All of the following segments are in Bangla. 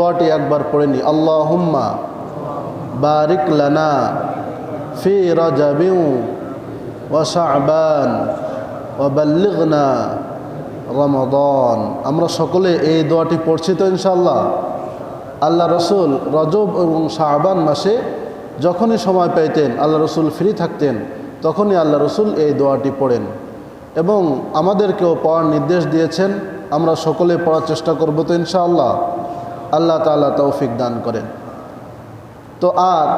দোয়াটি একবার পড়ে নি। আল্লাহ হুম্মা বারিক লানা ফি রজাবিউ ও শাহবান ও বাল্লিগনা রমাদন। আমরা সকলে এই দোয়াটি পড়ছি তো ইনশাল্লাহ আল্লাহ রসুল রজব এবং শাহবান মাসে যখনই সময় পেতেন আল্লাহ রসুল ফ্রি থাকতেন, তখনই আল্লাহ রসুল এই দোয়াটি পড়েন। এবং আমাদেরকেও পড়ার নির্দেশ দিয়েছেন। আমরা সকলে পড়ার চেষ্টা করব তো ইনশাআল্লাহ। আল্লাহ তালা তৌফিক দান করেন। তো আর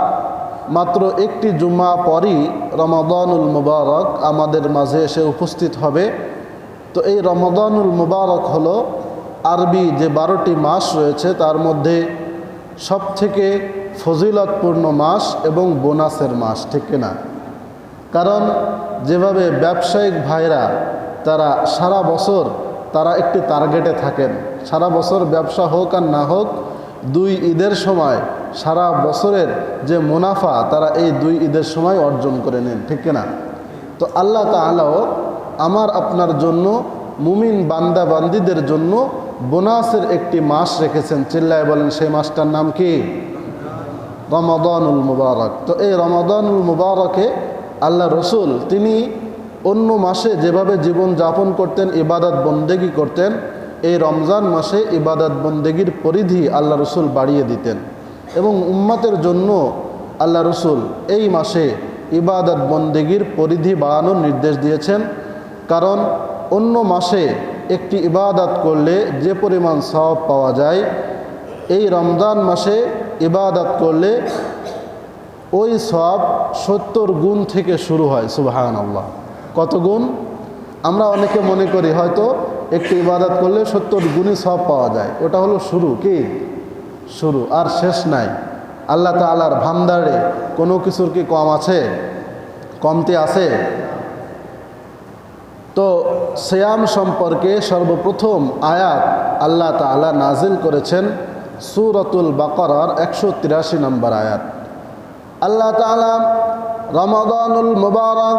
মাত্র একটি জুম্মা পরই রমাদানুল মুবারক আমাদের মাঝে এসে উপস্থিত হবে। তো এই রমাদানুল মুবারক হলো আরবি যে বারোটি মাস রয়েছে, তার মধ্যে সবথেকে ফজিলতপূর্ণ মাস এবং বোনাসের মাস, ঠিক কিনা কারণ যেভাবে ব্যবসায়িক ভাইরা তারা সারা বছর তারা একটি টার্গেটে থাকেন। সারা বছর ব্যবসা হোক আর না হোক, দুই ঈদের সময় সারা বছরের যে মুনাফা, তারা এই দুই ঈদের সময় অর্জন করে নেন, ঠিক কিনা? তো আল্লাহ তালাও আমার আপনার জন্য, মুমিন বান্দা বান্দিদের জন্য বোনাসের একটি মাস রেখেছেন। চিল্লায় বলেন, সেই মাসটার নাম কি? রমাদানুল মুবারক। তো এই রমাদানুল মুবারকে আল্লাহ রসুল, তিনি অন্য মাসে যেভাবে জীবন যাপন করতেন, ইবাদত বন্দেগি করতেন, এই রমজান মাসে ইবাদত বন্দেগির পরিধি আল্লাহ রসুল বাড়িয়ে দিতেন। এবং উম্মাতের জন্য আল্লাহ রসুল এই মাসে ইবাদত বন্দেগির পরিধি বাড়ানোর নির্দেশ দিয়েছেন। কারণ অন্য মাসে একটি ইবাদত করলে যে পরিমাণ সব পাওয়া যায়, এই রমজান মাসে ইবাদত করলে ওই সব সত্তর গুণ থেকে শুরু হয় সুবাহান আল্লাহ কত গুণ? আমরা অনেকে মনে করি হয়তো একটি ইবাদত করলে সত্তর গুণই সব পাওয়া যায়। ওটা হলো শুরু, কি? শুরু, আর শেষ নাই। আল্লাহ তালার ভান্ডারে কোনো কিছুর কি কম আছে? কমতি আছে? তো শ্যাম সম্পর্কে সর্বপ্রথম আয়াত আল্লাহ তালা নাজিল করেছেন সুরতুল বাকরার একশো তিরাশি নম্বর আয়াত। আল্লাহ তালা রমাদানুল মুবারক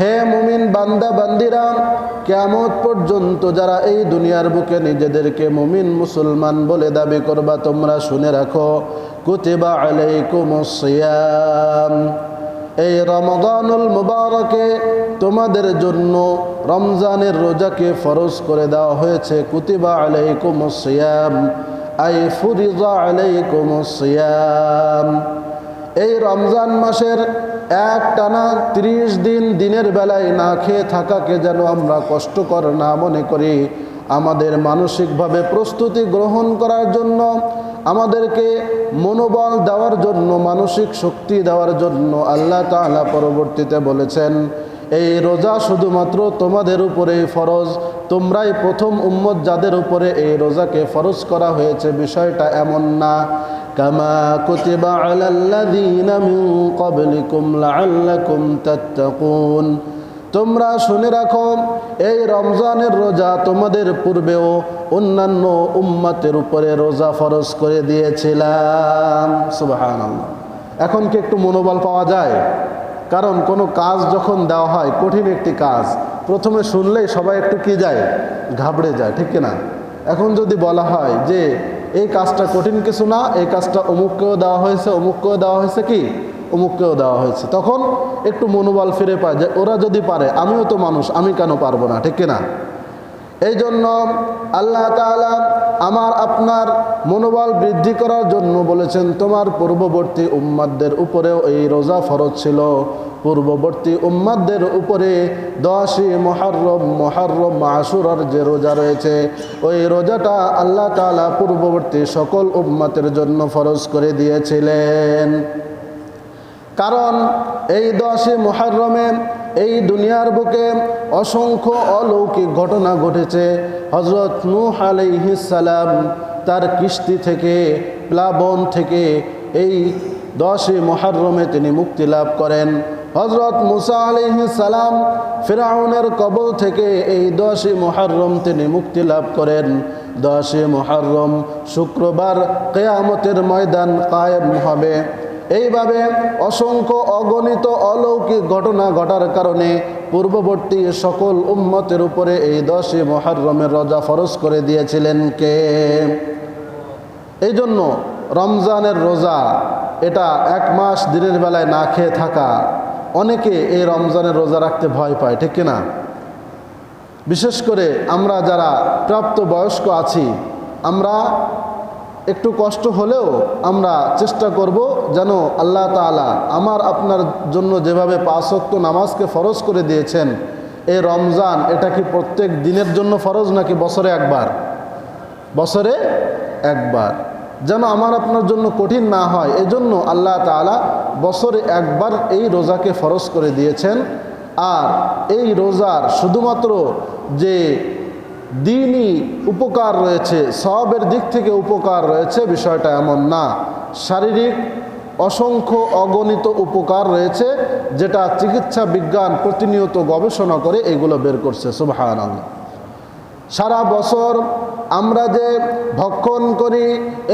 হে মুমিন বান্দা, বান্দিরা কেমত পর্যন্ত যারা এই দুনিয়ার বুকে নিজেদেরকে মুমিন মুসলমান বলে দাবি করবা, তোমরা শুনে রাখো, কুতিবা আলাইকুম সিয়াম। এই রমদানুল মুবারকে তোমাদের জন্য রমজানের রোজাকে ফরজ করে দেওয়া হয়েছে, কুতিবা আলাইকুম সিয়াম। আই ফুরিজা আলাইকুম সিয়াম। এই রমজান মাসের এক টানা ত্রিশ দিন দিনের বেলায় না খেয়ে থাকাকে যেন আমরা কষ্টকর না মনে করি। আমাদের মানসিকভাবে প্রস্তুতি গ্রহণ করার জন্য, আমাদেরকে মনোবল দেওয়ার জন্য, মানসিক শক্তি দেওয়ার জন্য আল্লাহ তাআলা পরবর্তীতে বলেছেন, এই রোজা শুধুমাত্র তোমাদের উপরে ফরজ তোমরাই প্রথম উম্মত যাদের উপরে এই রোজাকে ফরজ করা হয়েছে, বিষয়টা এমন না। কামা কুতিবা আলাল্লাযীনা মিন ক্বাবলিকুম লাআল্লাকুম তাত্তাকুন। তোমরা শুনে রাখো, এই রমজানের রোজা তোমাদের পূর্বেও অন্যান্য উম্মতের উপরে রোজা ফরজ করে দিয়েছিলাম। সুবহানাল্লাহ। এখন কি একটু মনোবল পাওয়া যায়? কারণ কোনো কাজ যখন দেওয়া হয়, কঠিন একটি কাজ, প্রথমে শুনলেই সবাই একটু কি যায়? ঘাবড়ে যায়, ঠিক কিনা? এখন যদি বলা হয় যে, এই কাজটা কঠিন কিছু না, এই কাজটা অমুককেও দেওয়া হয়েছে, অমুককেও দেওয়া হয়েছে কি? অমুককেও দেওয়া হয়েছে। তখন একটু মনোবল ফিরে পায় যে, ওরা যদি পারে, আমিও তো মানুষ, আমি কেন পারব না, ঠিক কিনা? এই জন্য আল্লাহ তাআলা আমার আপনার মনোবল বৃদ্ধি করার জন্য বলেছেন, তোমার পূর্ববর্তী উম্মাদদের উপরেও এই রোজা ফরজ ছিল। পূর্ববর্তী উম্মাদদের উপরে দশই মহারম মহারম মাসুরার যে রোজা রয়েছে, ওই রোজাটা আল্লাহ তাআলা পূর্ববর্তী সকল উম্মাতের জন্য ফরজ করে দিয়েছিলেন। কারণ এই দশে মহারমে এই দুনিয়ার বুকে অসংখ্য অলৌকিক ঘটনা ঘটেছে। হজরত নূহ আলাইহিসালাম তার কিস্তি থেকে, প্লাবন থেকে এই দশে মহারমে তিনি মুক্তি লাভ করেন। হজরত মুসা আলিহি সালাম ফেরাউনের কবল থেকে এই দশই মহারম তিনি মুক্তি লাভ করেন। দশই মহারম শুক্রবার কেয়ামতের ময়দান কায়েম হবে। এইভাবে অসংখ্য অগণিত অলৌকিক ঘটনা ঘটার কারণে পূর্ববর্তী সকল উম্মতের উপরে এই দশই মহারমের রজা ফরজ করে দিয়েছিলেন কে? এই জন্য রমজানের রোজা এটা এক মাস দিনের বেলায় না খেয়ে থাকা, অনেকে এই রমজানের রোজা রাখতে ভয় পায়, ঠিক কিনা? বিশেষ করে আমরা যারা প্রাপ্ত বয়স্ক আছি, আমরা একটু কষ্ট হলেও আমরা চেষ্টা করব যেন আল্লাহ তালা আমার আপনার জন্য যেভাবে পাঁচক্ত নামাজকে ফরজ করে দিয়েছেন এই রমজান এটা কি প্রত্যেক দিনের জন্য ফরজ নাকি বছরে একবার? বছরে একবার। যেন আমার আপনার জন্য কঠিন না হয়, এজন্য আল্লাহ তালা বছরে একবার এই রোজাকে ফরজ করে দিয়েছেন। আর এই রোজার শুধুমাত্র যে দিনই উপকার রয়েছে, সবের দিক থেকে উপকার রয়েছে, বিষয়টা এমন না। শারীরিক অসংখ্য অগণিত উপকার রয়েছে, যেটা চিকিৎসা বিজ্ঞান প্রতিনিয়ত গবেষণা করে এগুলো বের করছে সুবাহ আল্লাহ সারা বছর আমরা যে ভক্ষণ করি,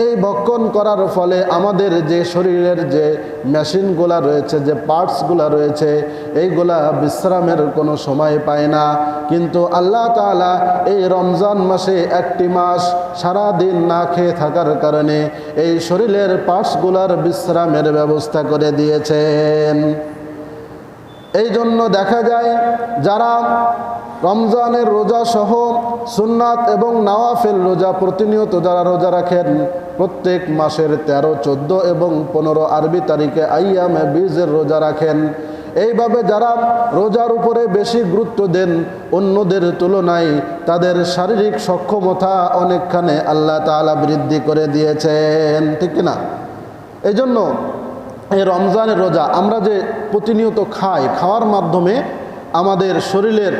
এই ভক্ষণ করার ফলে আমাদের যে শরীরের যে মেশিনগুলা রয়েছে, যে পার্টসগুলা রয়েছে, এইগুলা বিশ্রামের কোনো সময় পায় না। কিন্তু আল্লাহ তালা এই রমজান মাসে একটি মাস সারা দিন না খেয়ে থাকার কারণে এই শরীরের পার্টসগুলার বিশ্রামের ব্যবস্থা করে দিয়েছেন। এই জন্য দেখা যায়, যারা রমজানের রোজা সহ সুন্নাত এবং নওয়াফেল রোজা প্রতিনিয়ত যারা রোজা রাখেন, প্রত্যেক মাসের ১৩ চোদ্দ এবং পনেরো আরবি তারিখে আইয়ামে বীজের রোজা রাখেন। এইভাবে যারা রোজার উপরে বেশি গুরুত্ব দেন অন্যদের তুলনায় তাদের শারীরিক সক্ষমতা অনেকখানে আল্লাহ তালা বৃদ্ধি করে দিয়েছেন, ঠিক না এই জন্য এই রমজানের রোজা আমরা যে প্রতিনিয়ত খাই, খাওয়ার মাধ্যমে আমাদের শরীরের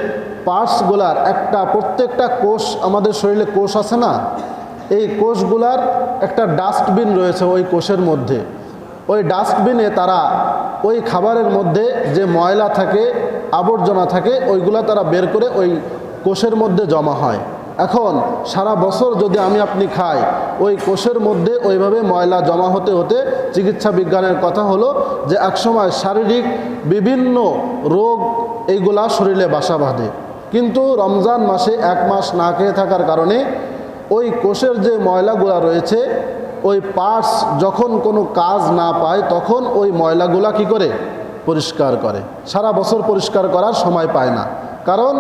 পার্টসগুলার একটা, প্রত্যেকটা কোষ আমাদের শরীরে কোষ আছে না? এই কোষগুলার একটা ডাস্টবিন রয়েছে ওই কোষের মধ্যে। ওই ডাস্টবিনে তারা ওই খাবারের মধ্যে যে ময়লা থাকে, আবর্জনা থাকে, ওইগুলা তারা বের করে ওই কোষের মধ্যে জমা হয়। এখন সারা বছর যদি আমি আপনি খাই, ওই কোষের মধ্যে ওইভাবে ময়লা জমা হতে হতে চিকিৎসা বিজ্ঞানের কথা হলো যে একসময় শারীরিক বিভিন্ন রোগ এইগুলা শরীরে বাসা বাঁধে। কিন্তু রমজান মাসে এক মাস না খেয়ে থাকার কারণে ওই কোষের যে ময়লাগুলা রয়েছে, ওই পার্টস যখন কোনো কাজ না পায়, তখন ওই ময়লাগুলা কি করে? পরিষ্কার করে। সারা বছর পরিষ্কার করার সময় পায় না। কারণ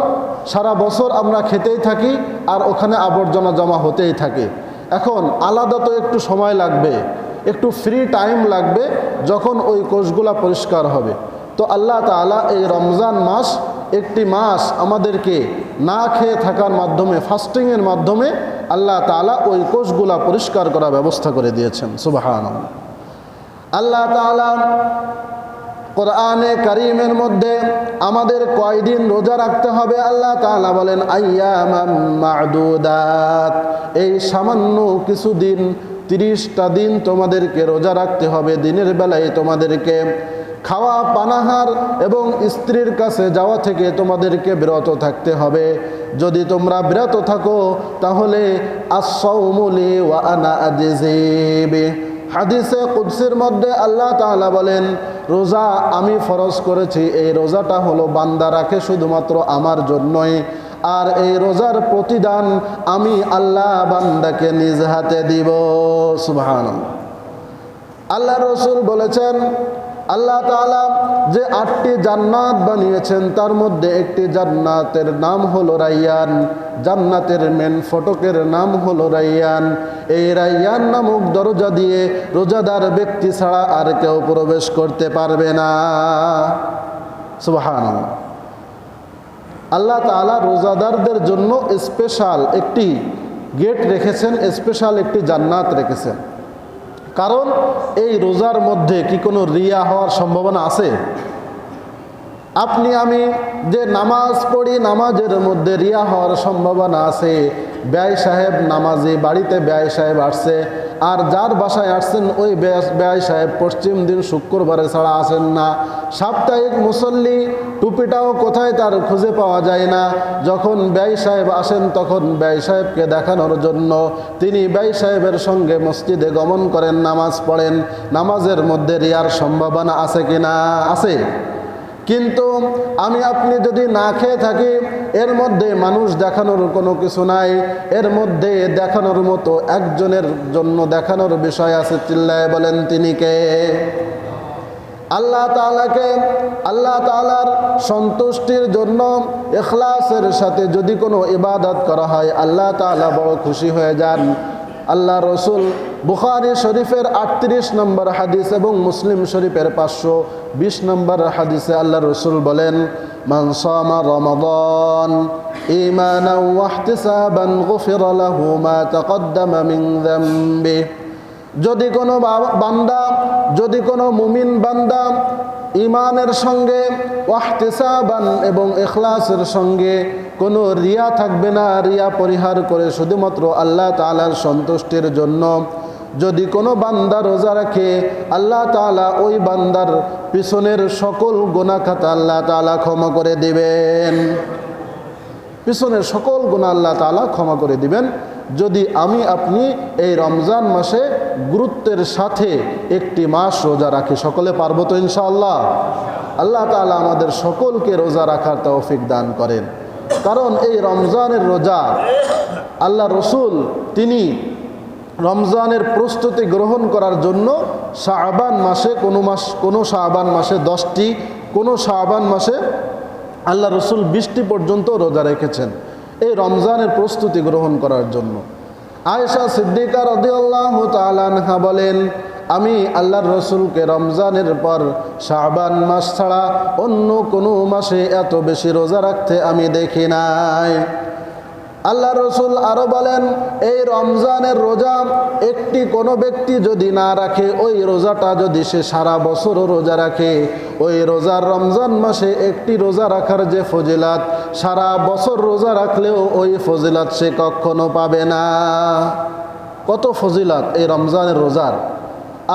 সারা বছর আমরা খেতেই থাকি আর ওখানে আবর্জনা জমা হতেই থাকে। এখন আলাদা তো একটু সময় লাগবে, একটু ফ্রি টাইম লাগবে যখন ওই কোষগুলা পরিষ্কার হবে। তো আল্লাহ তালা এই রমজান মাস একটি মাস আমাদেরকে না খেয়ে থাকার মাধ্যমে ফাস্টিংয়ের মাধ্যমে আল্লাহ তালা ওই কোষগুলা পরিষ্কার করার ব্যবস্থা করে দিয়েছেন। সুবাহান আল্লাহ তালা কোরআনে করিমের মধ্যে আমাদের কয়দিন রোজা রাখতে হবে? আল্লাহ তাআলা বলেন আয়ামাদুদাত এই সামান্য কিছুদিন, তিরিশটা দিন তোমাদেরকে রোজা রাখতে হবে। দিনের বেলায় তোমাদেরকে খাওয়া, পানাহার এবং স্ত্রীর কাছে যাওয়া থেকে তোমাদেরকে বিরত থাকতে হবে। যদি তোমরা বিরত থাকো, তাহলে আসৌমুলি ওয়া হাদিসে কুদ্সির মধ্যে আল্লাহ তাআলা বলেন, রোজা আমি ফরজ করেছি, এই রোজাটা হলো বান্দা রাখে শুধুমাত্র আমার জন্যই। আর এই রোজার প্রতিদান আমি আল্লাহ বান্দাকে নিজ হাতে দিব। সুবহান আল্লাহ রসুল বলেছেন আল্লাহ তাআলা যে আটটি জান্নাত বানিয়েছেন, তার মধ্যে একটি জান্নাতের নাম হলো রাইয়ান, জান্নাতের মেন ফটকের নাম হলো রাইয়ান। এই রাইয়ান নামক দরজা দিয়ে রোজাদার ব্যক্তি ছাড়া আর কেউ প্রবেশ করতে পারবে না। সুবাহান আল্লাহ তাআলা রোজাদারদের জন্য স্পেশাল একটি গেট রেখেছেন স্পেশাল একটি জান্নাত রেখেছেন। কারণ এই রোজার মধ্যে কি কোনো রিয়া হওয়ার সম্ভাবনা আছে? আপনি, আমি যে নামাজ পড়ি, নামাজের মধ্যে রিয়া হওয়ার সম্ভাবনা আছে। ব্যয় সাহেব নামাজে, বাড়িতে ব্যয় সাহেব আসছে। আর যার বাসায় আসছেন, ওই ব্যয় সাহেব পশ্চিম দিন শুক্রবারে ছাড়া আসেন না। সাপ্তাহিক মুসল্লি টুপিটাও কোথায় তার খুঁজে পাওয়া যায় না। যখন ব্যয় সাহেব আসেন, তখন ব্যয় সাহেবকে দেখানোর জন্য তিনি ব্যয় সাহেবের সঙ্গে মসজিদে গমন করেন, নামাজ পড়েন। নামাজের মধ্যে রিয়ার সম্ভাবনা আছে কিনা আছে। কিন্তু আমি আপনি যদি না খেয়ে থাকি, এর মধ্যে মানুষ দেখানোর কোনো কিছু নাই। এর মধ্যে দেখানোর মতো একজনের জন্য দেখানোর বিষয় আছে, চিল্লায় বলেন তিনি কে? আল্লাহ তালাকে আল্লাহ তালার সন্তুষ্টির জন্য এখলাসের সাথে যদি কোনো ইবাদত করা হয়, আল্লাহ তালা বড় খুশি হয়ে যান। আল্লাহ রসুল বুখারি শরীফের আটত্রিশ নম্বর হাদিস এবং মুসলিম শরীফের পাঁচশো বিশ নম্বর হাদিসে আল্লাহ রসুল বলেন মানসামা রমাদন ইমানা ওয়াহতিসাবান গুফির লাহু মা তাকদ্দামা যদি কোনো বান্দা, যদি কোনো মুমিন বান্দা ইমানের সঙ্গে, ওয়াহতিসাবান এবং এখলাসের সঙ্গে কোনো রিয়া থাকবে না, রিয়া পরিহার করে শুধুমাত্র আল্লাহ তালার সন্তুষ্টির জন্য, যদি কোনো বান্দা রোজা রাখে, আল্লাহ তালা ওই বান্দার পিছনের সকল গোনাখাতা আল্লাহ তালা ক্ষমা করে দিবেন। পিছনের সকল গুণা আল্লাহ তালা ক্ষমা করে দিবেন। যদি আমি আপনি এই রমজান মাসে গুরুত্বের সাথে একটি মাস রোজা রাখি, সকলে পারব তো ইনশাআল্লাহ? আল্লাহ তালা আমাদের সকলকে রোজা রাখার তৌফিক দান করেন। কারণ এই রমজানের রোজা আল্লাহ রসুল, তিনি রমজানের প্রস্তুতি গ্রহণ করার জন্য শাহবান মাসে কোনো মাস, কোনো শাহবান মাসে দশটি, কোনো শাহবান মাসে আল্লাহ রসুল বৃষ্টি পর্যন্ত রোজা রেখেছেন। এই রমজানের প্রস্তুতি গ্রহণ করার জন্য। আয়েশা সিদ্দিকা রদিউল্লাহ তালানহা বলেন, আমি আল্লাহর রসুলকে রমজানের পর শাহবান মাস ছাড়া অন্য কোনো মাসে এত বেশি রোজা রাখতে আমি দেখি নাই। আল্লাহ রসুল আরও বলেন, এই রমজানের রোজা একটি কোনো ব্যক্তি যদি না রাখে, ওই রোজাটা যদি সে সারা বছরও রোজা রাখে, ওই রোজার রমজান মাসে একটি রোজা রাখার যে ফজিলাত, সারা বছর রোজা রাখলেও ওই ফজিলাত সে কখনো পাবে না। কত ফজিলাত এই রমজানের রোজার?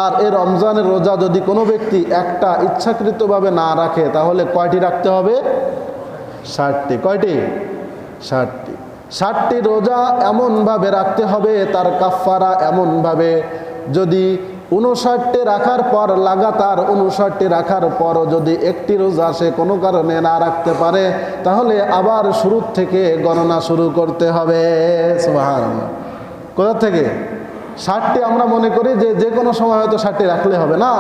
আর এই রমজানের রোজা যদি কোনো ব্যক্তি একটা ইচ্ছাকৃতভাবে না রাখে, তাহলে কয়টি রাখতে হবে? ষাটটি। কয়টি? ষাটটি। ষাটটি রোজা এমনভাবে রাখতে হবে, তার কাফারা এমনভাবে। যদি উনষাটটি রাখার পর, লাগাতার উনষাটটি রাখার পরও যদি একটি রোজা সে কোনো কারণে না রাখতে পারে, তাহলে আবার শুরু থেকে গণনা শুরু করতে হবে। কোথা থেকে? ষাটটি আমরা মনে করি যে যে কোনো সময় হয়তো ষাটটি রাখলে হবে না।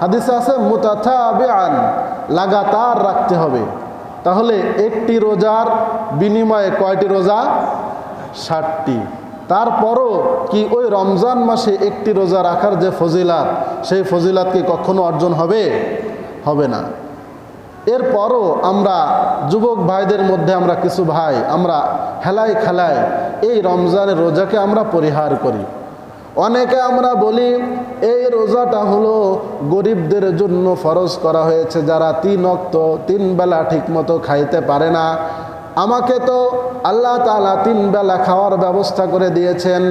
হাদিসে আছে মুতাথা আন লাগাতার রাখতে হবে। তাহলে একটি রোজার বিনিময়ে কয়টি রোজা? ষাটটি। তারপরও কি ওই রমজান মাসে একটি রোজা রাখার যে ফজিলাত, সেই ফজিলাত কি কখনো অর্জন হবে? হবে না। এরপরও আমরা যুবক ভাইদের মধ্যে আমরা কিছু ভাই, আমরা হেলায় খেলায় এই রমজানের রোজাকে আমরা পরিহার করি। অনেকে আমরা বলি, এই রোজাটা হলো গরিবদের জন্য ফরজ করা হয়েছে, যারা তিন অক্ত তিন বেলা ঠিকমতো খাইতে পারে না। আমাকে তো আল্লাহ তালা তিন বেলা খাওয়ার ব্যবস্থা করে দিয়েছেন,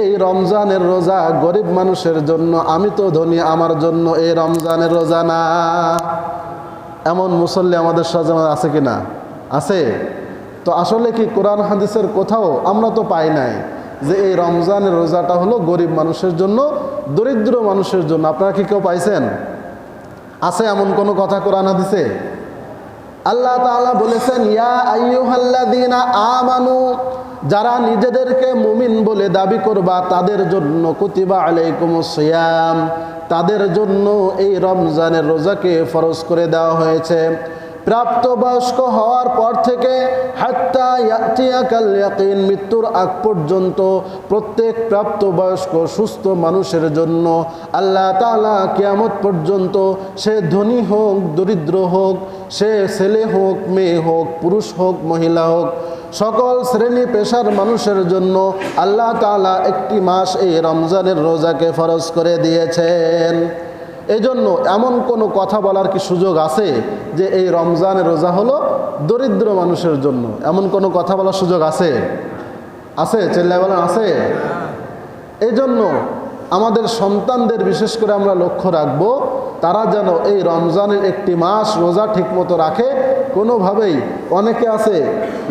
এই রমজানের রোজা গরিব মানুষের জন্য, আমি তো ধনী, আমার জন্য এই রমজানের রোজা না। এমন মুসল্লি আমাদের সাথে আছে কি না? আছে? তো আসলে কি কোরআন হাদিসের কোথাও আমরা তো পাই নাই। যে এই রমজানের রোজাটা হলো গরিব মানুষের জন্য, দরিদ্র মানুষের জন্য। আপনারা কি কেউ পাইছেন? আছে এমন কোনো কথা কোরআন হাদিসে? আল্লাহ তাআলা বলেছেন, ইয়া আমানু যারা নিজেদেরকে মুমিন বলে দাবি করবা, তাদের জন্য কুতিবা আলাইকুমুস সিয়াম। তাদের জন্য এই রমজানের রোজাকে ফরজ করে দেওয়া হয়েছে। প্রাপ্তবয়স্ক হওয়ার পর থেকে হাত্তা মৃত্যুর আগ পর্যন্ত প্রত্যেক প্রাপ্তবয়স্ক সুস্থ মানুষের জন্য আল্লাহ তালা কিয়ামত পর্যন্ত সে ধনী হোক, দরিদ্র হোক, সে ছেলে হোক, মেয়ে হোক, পুরুষ হোক, মহিলা হোক, সকল শ্রেণি পেশার মানুষের জন্য আল্লাহ তাআলা একটি মাস এই রমজানের রোজাকে ফরজ করে দিয়েছেন। এই জন্য এমন কোনো কথা বলার কি সুযোগ আছে যে এই রমজানের রোজা হলো দরিদ্র মানুষের জন্য? এমন কোনো কথা বলার সুযোগ আছে? আছে? চেল্লাই বলেন, আছে? এই জন্য আমাদের সন্তানদের বিশেষ করে আমরা লক্ষ্য রাখব, তারা যেন এই রমজানের একটি মাস রোজা ঠিকমতো রাখে। কোনোভাবেই অনেকে আছে,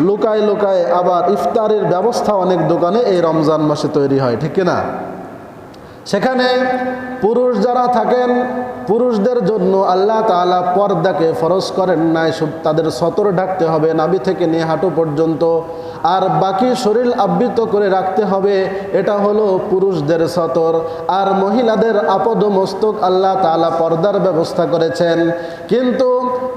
লুকায় লুকায় আবার ইফতারের ব্যবস্থা অনেক দোকানে এই রমজান মাসে তৈরি হয়, ঠিক না সেখানে পুরুষ যারা থাকেন, পুরুষদের জন্য আল্লাহ তাআলা পর্দাকে ফরজ করেন নাই তাদের সতর ঢাকতে হবে, নাভি থেকে নিয়ে হাঁটু পর্যন্ত। আর বাকি শরীর আবৃত করে রাখতে হবে, এটা হলো পুরুষদের সতর। আর মহিলাদের আপদ মস্তক আল্লাহ তাআলা পর্দার ব্যবস্থা করেছেন। কিন্তু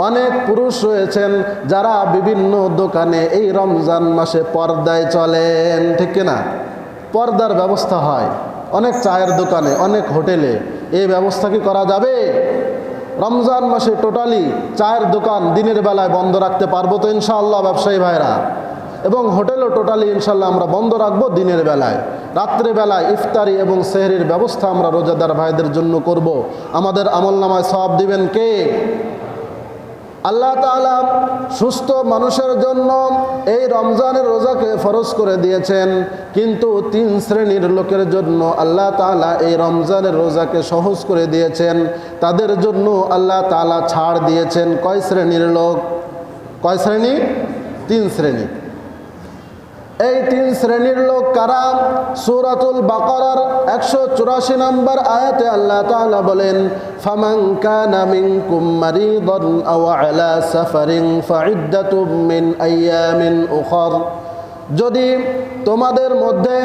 অনেক পুরুষ রয়েছেন যারা বিভিন্ন দোকানে এই রমজান মাসে পর্দায় চলেন, ঠিক না পর্দার ব্যবস্থা হয়। অনেক চায়ের দোকানে, অনেক হোটেলে। এই ব্যবস্থা কি করা যাবে? রমজান মাসে টোটালি চায়ের দোকান দিনের বেলায় বন্ধ রাখতে পারব তো ইনশাআল্লাহ ব্যবসায়ী ভাইরা। এবং হোটেলও টোটালি ইনশাল্লাহ আমরা বন্ধ রাখব দিনের বেলায়। রাত্রে বেলায় ইফতারি এবং সেহরির ব্যবস্থা আমরা রোজাদার ভাইদের জন্য করব। আমাদের আমল নামায় সব দিবেন কে? আল্লাহ তালা সুস্থ মানুষের জন্য এই রমজানের রোজাকে ফরজ করে দিয়েছেন। কিন্তু তিন শ্রেণির লোকের জন্য আল্লাহ তালা এই রমজানের রোজাকে সহজ করে দিয়েছেন। তাদের জন্য আল্লাহ তালা ছাড় দিয়েছেন। কয় শ্রেণির লোক? কয় শ্রেণি? তিন শ্রেণি। এই তিন শ্রেণির লোক কারা? সুরাতুল বাকরার একশো চুরাশি নম্বর আয়াতে আল্লাহ তাআলা বলেন, ফামান কানা মিনকুম মারিদান আও আলা সাফারিন ফাইদ্দাতুম মিন আইয়ামিন উখর। যদি তোমাদের মধ্যে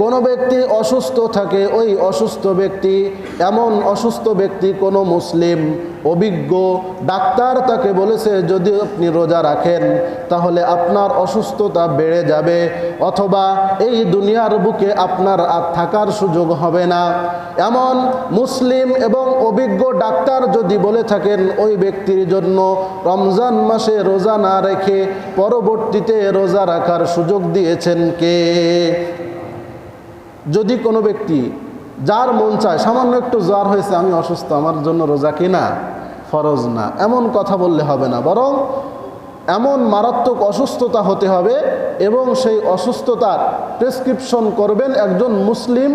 কোনো ব্যক্তি অসুস্থ থাকে, ওই অসুস্থ ব্যক্তি, এমন অসুস্থ ব্যক্তি কোনো মুসলিম অভিজ্ঞ ডাক্তার তাকে বলেছে, যদি আপনি রোজা রাখেন, তাহলে আপনার অসুস্থতা বেড়ে যাবে, অথবা এই দুনিয়ার বুকে আপনার আর থাকার সুযোগ হবে না। এমন মুসলিম এবং অভিজ্ঞ ডাক্তার যদি বলে থাকেন, ওই ব্যক্তির জন্য রমজান মাসে রোজা না রেখে পরবর্তীতে রোজা রাখার সুযোগ দিয়েছেন কে? যদি কোনো ব্যক্তি যার মন চায়, সামান্য একটু জ্বর হয়েছে, আমি অসুস্থ, আমার জন্য রোজা কিনা? ফরজ না। এমন কথা বললে হবে না, বরং এমন মারাত্মক অসুস্থতা হতে হবে এবং সেই অসুস্থতার প্রেসক্রিপশন করবেন একজন মুসলিম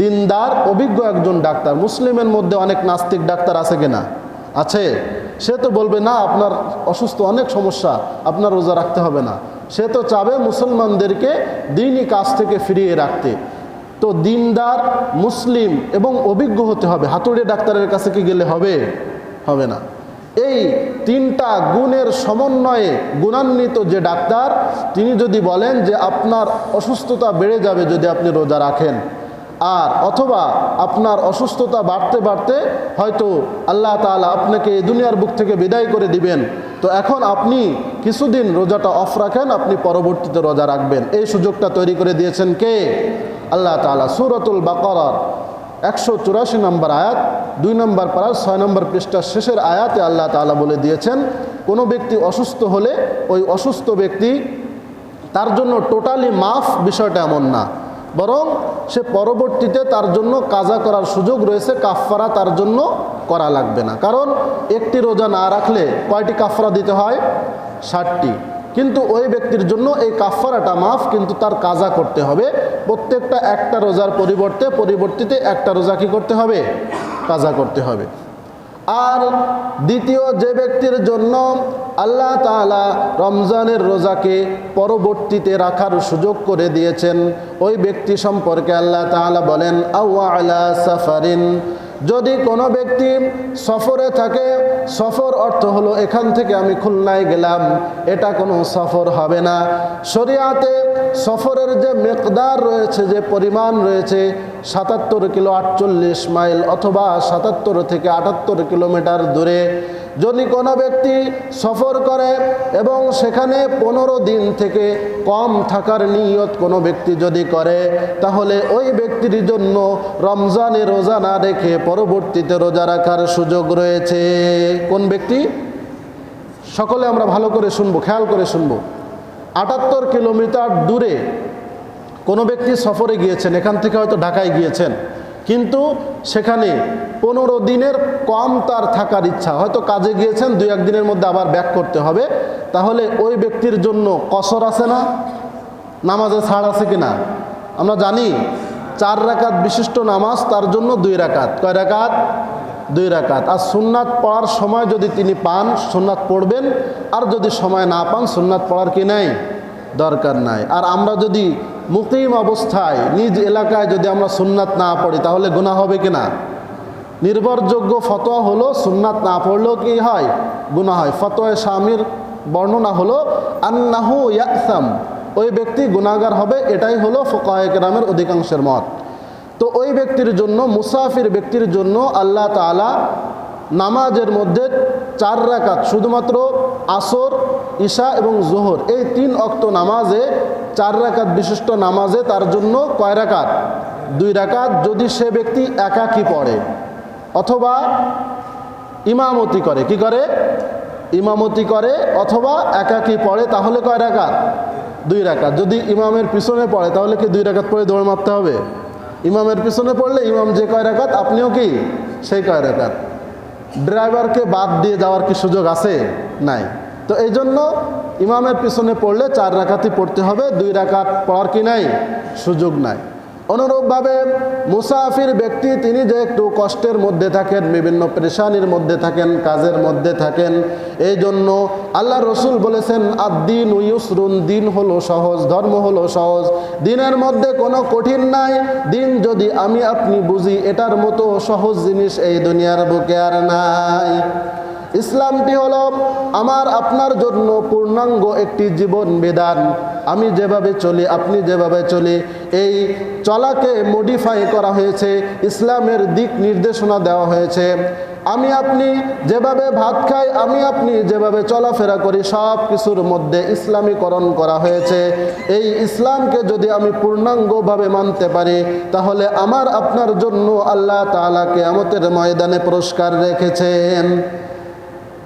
দিনদার, অভিজ্ঞ একজন ডাক্তার। মুসলিমের মধ্যে অনেক নাস্তিক ডাক্তার আছে কিনা? আছে। সে তো বলবে, না, আপনার অসুস্থ, অনেক সমস্যা, আপনার রোজা রাখতে হবে না। সে তো চাবে মুসলমানদেরকে দিনই কাজ থেকে ফিরিয়ে রাখতে। তো দিনদার, মুসলিম এবং অভিজ্ঞ হতে হবে। হাতুড়ে ডাক্তারের কাছে কি গেলে হবে? হবে না। এই তিনটা গুণের সমন্বয়ে গুণান্বিত যে ডাক্তার, তিনি যদি বলেন যে আপনার অসুস্থতা বেড়ে যাবে যদি আপনি রোজা রাখেন, আর অথবা আপনার অসুস্থতা বাড়তে বাড়তে হয়তো আল্লাহ তাআলা আপনাকে এই দুনিয়ার বুক থেকে বিদায় করে দিবেন, তো এখন আপনি কিছুদিন রোজাটা অফ রাখেন, আপনি পরবর্তীতে রোজা রাখবেন। এই সুযোগটা তৈরি করে দিয়েছেন কে? আল্লাহ তাআলা সুরতুল বাকরার একশো চুরাশি নম্বর আয়াত, দুই নম্বর পাড়ার ছয় নম্বর পৃষ্ঠার শেষের আয়াতে আল্লাহ তাআলা বলে দিয়েছেন, কোনো ব্যক্তি অসুস্থ হলে ওই অসুস্থ ব্যক্তি তার জন্য টোটালি মাফ বিষয়টা এমন না। বরং সে পরবর্তীতে তার জন্য কাজা করার সুযোগ রয়েছে, কাফফারা তার জন্য করা লাগবে না। কারণ একটি রোজা না রাখলে কয়টি কাফফারা দিতে হয়? ষাটটি। কিন্তু ওই ব্যক্তির জন্য এই কাফফারাটা মাফ, কিন্তু তার কাজা করতে হবে। প্রত্যেকটা একটা রোজার পরিবর্তে, পরিবর্তিতে একটা রোজা কি করতে হবে? কাজা করতে হবে। আর দ্বিতীয়, যে ব্যক্তির জন্য আল্লাহ তালা রমজানের রোজাকে পরবর্তীতে রাখার সুযোগ করে দিয়েছেন, ওই ব্যক্তি সম্পর্কে আল্লাহ তালা বলেন আউয়া আলা সাফারিন যদি কোনো ব্যক্তি সফরে থাকে, সফর অর্থ হলো এখান থেকে আমি খুলনায় গেলাম, এটা কোনো সফর হবে না। শরিয়াতে সফরের যে মেকদার রয়েছে, যে পরিমাণ রয়েছে, সাতাত্তর কিলো আটচল্লিশ মাইল অথবা সাতাত্তর থেকে আটাত্তর কিলোমিটার দূরে যদি কোনো ব্যক্তি সফর করে এবং সেখানে পনেরো দিন থেকে কম থাকার নিয়ত কোনো ব্যক্তি যদি করে, তাহলে ওই ব্যক্তির জন্য রমজানে রোজা না রেখে পরবর্তীতে রোজা রাখার সুযোগ রয়েছে। কোন ব্যক্তি? সকলে আমরা ভালো করে শুনব, খেয়াল করে শুনব। আটাত্তর কিলোমিটার দূরে কোনো ব্যক্তি সফরে গিয়েছেন, এখান থেকে হয়তো ঢাকায় গিয়েছেন। কিন্তু সেখানে পনেরো দিনের কম তার থাকার ইচ্ছা। হয়তো কাজে গিয়েছেন, দুই একদিনের মধ্যে আবার ব্যাক করতে হবে। তাহলে ওই ব্যক্তির জন্য কসর আছে না? নামাজে ছাড় আছে কি না আমরা জানি চার রাকাত বিশিষ্ট নামাজ, তার জন্য দুই রাকাত। কয় রাকাত? দুই রাকাত। আর সুন্নাত পড়ার সময় যদি তিনি পান, সুন্নাত পড়বেন। আর যদি সময় না পান, সুন্নাত পড়ার কি নাই? দরকার নাই। আর আমরা যদি মুকিম অবস্থায় নিজ এলাকায় যদি আমরা সুন্নাত না পড়ি, তাহলে গুণা হবে কি না? নির্ভরযোগ্য ফতোয়া হলো সুন্নাত না পড়লেও কি হয়? গুণা হয়। ফতোয় স্বামীর বর্ণনা হলো, আন্নাহু ইয়াসাম, ওই ব্যক্তি গুণাগার হবে, এটাই হলো ফোকায়ক রামের অধিকাংশের মত। তো ওই ব্যক্তির জন্য, মুসাফির ব্যক্তির জন্য আল্লাহ তালা নামাজের মধ্যে চার রাকাত, শুধুমাত্র আসর ঈশা এবং জোহর। এই তিন অক্ত নামাজে চার রাকাত বিশিষ্ট নামাজে তার জন্য কয় রাকাত? দুই রাকাত যদি সে ব্যক্তি একাকী পড়ে অথবা ইমামতি করে, কি করে? ইমামতি করে অথবা একাকী পড়ে, তাহলে কয় রাকাত? দুই রাকাত। যদি ইমামের পিছনে পড়ে, তাহলে কি দুই রাকাত পড়ে দৌড় মারতে হবে? ইমামের পিছনে পড়লে ইমাম যে কয় রাকাত, আপনিও কি সেই কয় রাকাত। ড্রাইভারকে বাদ দিয়ে যাওয়ার কি সুযোগ আছে? নাই। তো এই জন্য ইমামের পিছনে পড়লে চার রাখাতি পড়তে হবে, দুই রাকাত পড়ার কি নাই? সুযোগ নাই। অনুরূপভাবে মুসাফির ব্যক্তি তিনি যে একটু কষ্টের মধ্যে থাকেন, বিভিন্ন পেরেশানির মধ্যে থাকেন, কাজের মধ্যে থাকেন, এই জন্য আল্লাহ রসুল বলেছেন, আদ্দিন উয়ুসরুন দিন হলো সহজ, ধর্ম হলো সহজ, দিনের মধ্যে কোনো কঠিন নাই, দিন যদি আমি আপনি বুঝি, এটার মতো সহজ জিনিস এই দুনিয়ার বুকে আর নাই। ইসলামটি হলো আমার, আপনার জন্য পূর্ণাঙ্গ একটি জীবন বিধান। আমি যেভাবে চলি, আপনি যেভাবে চলি, এই চলাকে মডিফাই করা হয়েছে, ইসলামের দিক নির্দেশনা দেওয়া হয়েছে। আমি, আপনি যেভাবে ভাত খাই, আমি, আপনি যেভাবে চলাফেরা করি, সব কিছুর মধ্যে ইসলামীকরণ করা হয়েছে। এই ইসলামকে যদি আমি পূর্ণাঙ্গভাবে মানতে পারি, তাহলে আমার, আপনার জন্য আল্লাহ তালাকে আমাদের ময়দানে পুরস্কার রেখেছেন।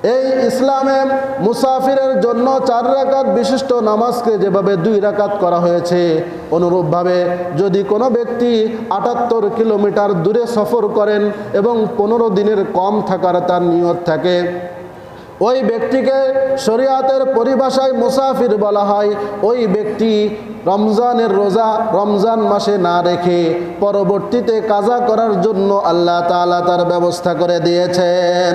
এই ইসলামে মুসাফিরের জন্য চার রাকাত বিশিষ্ট নামাজকে যেভাবে দুই রাকাত করা হয়েছে, অনুরূপভাবে যদি কোনো ব্যক্তি আটাত্তর কিলোমিটার দূরে সফর করেন এবং পনেরো দিনের কম থাকার তার নিয়ত থাকে। ওই ব্যক্তিকে শরিয়াতের পরিভাষায় মুসাফির বলা হয়। ওই ব্যক্তি রমজানের রোজা রমজান মাসে না রেখে পরবর্তীতে কাজা করার জন্য আল্লাহ তাআলা তার ব্যবস্থা করে দিয়েছেন।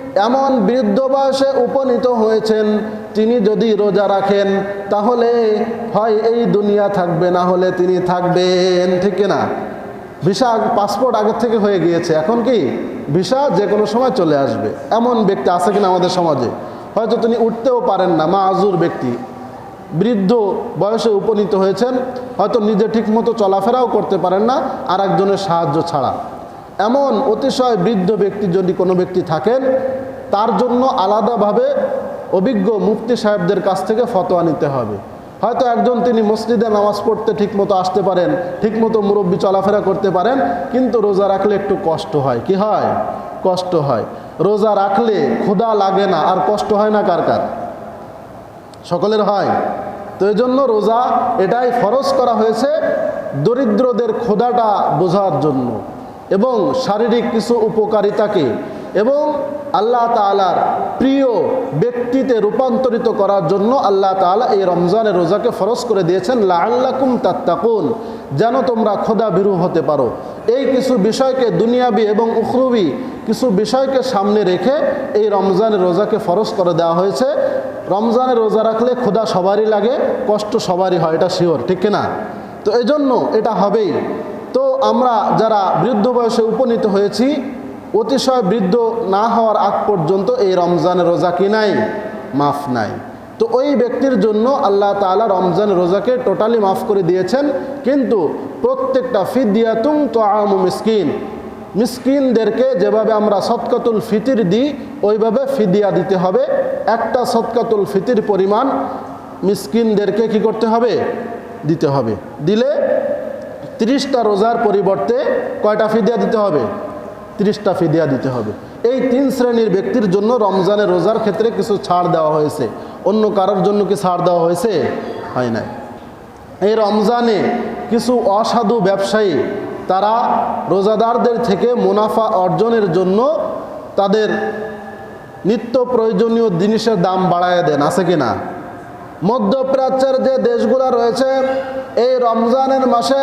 এমন বৃদ্ধ বয়সে উপনীত হয়েছেন, তিনি যদি রোজা রাখেন, তাহলে হয় এই দুনিয়া থাকবে, না হলে তিনি থাকবেন, ঠিক না ভিসা পাসপোর্ট আগের থেকে হয়ে গিয়েছে, এখন কি ভিসা যে কোনো সময় চলে আসবে। এমন ব্যক্তি আছে কিনা আমাদের সমাজে? হয়তো তিনি উঠতেও পারেন না মা আজুর ব্যক্তি। বৃদ্ধ বয়সে উপনীত হয়েছেন, হয়তো নিজে ঠিকমতো চলাফেরাও করতে পারেন না আর একজনের সাহায্য ছাড়া। এমন অতিশয় বৃদ্ধ ব্যক্তি যদি কোনো ব্যক্তি থাকেন, তার জন্য আলাদাভাবে অভিজ্ঞ মুফতি সাহেবদের কাছ থেকে ফতোয়া নিতে হবে। হয়তো একজন তিনি মসজিদে নামাজ পড়তে ঠিকমতো আসতে পারেন, ঠিকমতো মুরব্বী চলাফেরা করতে পারেন, কিন্তু রোজা রাখলে একটু কষ্ট হয়। কি হয়? কষ্ট হয়। রোজা রাখলে ক্ষুধা লাগে না, আর কষ্ট হয় না কার কার? সকলের হয়। তো এই জন্য রোজা এটাই ফরজ করা হয়েছে দরিদ্রদের ক্ষুধাটা বোঝার জন্য। এবং শারীরিক কিছু উপকারিতাকে এবং আল্লাহ তালার প্রিয় ব্যক্তিতে রূপান্তরিত করার জন্য আল্লাহ তালা এই রমজানের রোজাকে ফরজ করে দিয়েছেন লাল্লাকুম তাত্তাকুন, যেন তোমরা খোদা বিরু হতে পারো। এই কিছু বিষয়কে দুনিয়াবি এবং উখরুবি কিছু বিষয়কে সামনে রেখে এই রমজানের রোজাকে ফরজ করে দেওয়া হয়েছে। রমজানের রোজা রাখলে ক্ষুধা সবারই লাগে, কষ্ট সবারই হয়, এটা শিওর, ঠিক কিনা? তো এই জন্য এটা হবেই। তো আমরা যারা বৃদ্ধ বয়সে উপনীত হয়েছি, অতিশয় বৃদ্ধ না হওয়ার আগ পর্যন্ত এই রমজানের রোজা কি নাই? মাফ নাই। তো ওই ব্যক্তির জন্য আল্লাহ তালা রমজান রোজাকে টোটালি মাফ করে দিয়েছেন। কিন্তু প্রত্যেকটা ফিদিয়াতুং তো আমু মিসকিন। মিসকিনদেরকে যেভাবে আমরা সৎকাতুল ফিতির দিই, ওইভাবে ফিদিয়া দিতে হবে। একটা সৎকাতুল ফিতির পরিমাণ মিসকিনদেরকে কি করতে হবে? দিতে হবে। দিলে তিরিশটা রোজার পরিবর্তে কয়টা ফিদিয়া দিতে হবে? তিরিশটা ফিদিয়া দিতে হবে। এই তিন শ্রেণির ব্যক্তির জন্য রমজানের রোজার ক্ষেত্রে কিছু ছাড় দেওয়া হয়েছে। অন্য কারোর জন্য কি ছাড় দেওয়া হয়েছে? হয় নাই। এই রমজানে কিছু অসাধু ব্যবসায়ী, তারা রোজাদারদের থেকে মুনাফা অর্জনের জন্য তাদের নিত্য প্রয়োজনীয় জিনিসের দাম বাড়ায় দেন। আছে কি না? মধ্যপ্রাচ্যের যে দেশগুলো রয়েছে, এই রমজানের মাসে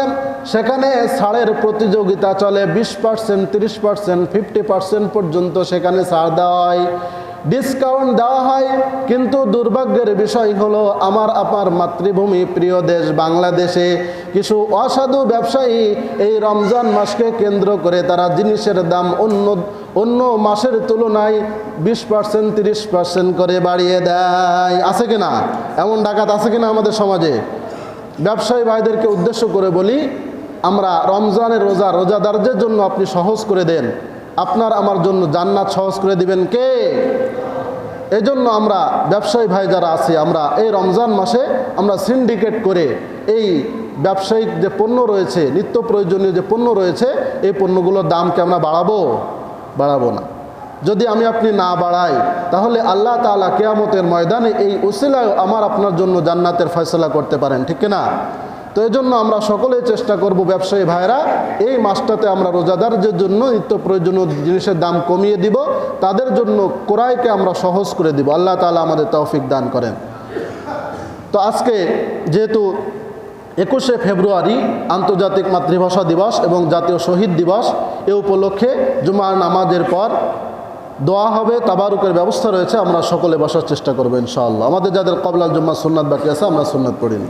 সেখানে ছাড়ের প্রতিযোগিতা চলে। বিশ পার্সেন্ট তিরিশ পার্সেন্ট ফিফটি পার্সেন্ট পর্যন্ত সেখানে ছাড় দেওয়া হয়। ডিসকাউন্ট দেওয়া হয়। কিন্তু দুর্ভাগ্যের বিষয় হলো, আমার আপনার মাতৃভূমি, প্রিয় দেশ বাংলাদেশে কিছু অসাধু ব্যবসায়ী এই রমজান মাসকে কেন্দ্র করে তারা জিনিসের দাম অন্য অন্য মাসের তুলনায় বিশ পার্সেন্ট তিরিশ পার্সেন্ট করে বাড়িয়ে দেয়। আছে কি না? এমন ডাকাত আছে কিনা আমাদের সমাজে? ব্যবসায়ী ভাইদেরকে উদ্দেশ্য করে বলি, আমরা রমজানের রোজা, রোজাদারদের জন্য আপনি সহজ করে দেন। আপনার আমার জন্য জান্নাত সহজ করে দিবেন কে? এজন্য আমরা ব্যবসায়ী ভাই যারা আছি, আমরা এই রমজান মাসে আমরা সিন্ডিকেট করে এই ব্যবসায়িক যে পণ্য রয়েছে, নিত্য প্রয়োজনীয় যে পণ্য রয়েছে, এই পণ্যগুলোর দামকে আমরা বাড়াবো। বাড়াবো না। যদি আমি আপনি না বাড়াই, তাহলে আল্লাহ তাআলা কেয়ামতের ময়দানে এই উসিলায় আমার আপনার জন্য জান্নাতের ফয়সলা করতে পারেন, ঠিক না তো এই জন্য আমরা সকলেই চেষ্টা করব ব্যবসায়ী ভাইরা এই মাসটাতে আমরা রোজাদারদের জন্য নিত্য প্রয়োজনীয় জিনিসের দাম কমিয়ে দিব, তাদের জন্য কোরআইকে আমরা সহজ করে দিব। আল্লাহ তালা আমাদের তৌফিক দান করেন। তো আজকে যেহেতু একুশে ফেব্রুয়ারি আন্তর্জাতিক মাতৃভাষা দিবস এবং জাতীয় শহীদ দিবস। এ উপলক্ষে জুমার নামাজের পর দোয়া হবে, তাবারুকের ব্যবস্থা রয়েছে, আমরা সকলে বসার চেষ্টা করব ইনশাআল্লাহ। আমাদের যাদের কবলাল জুম্মা সুন্নাত বাকি আছে, আমরা সুন্নাত পড়িনি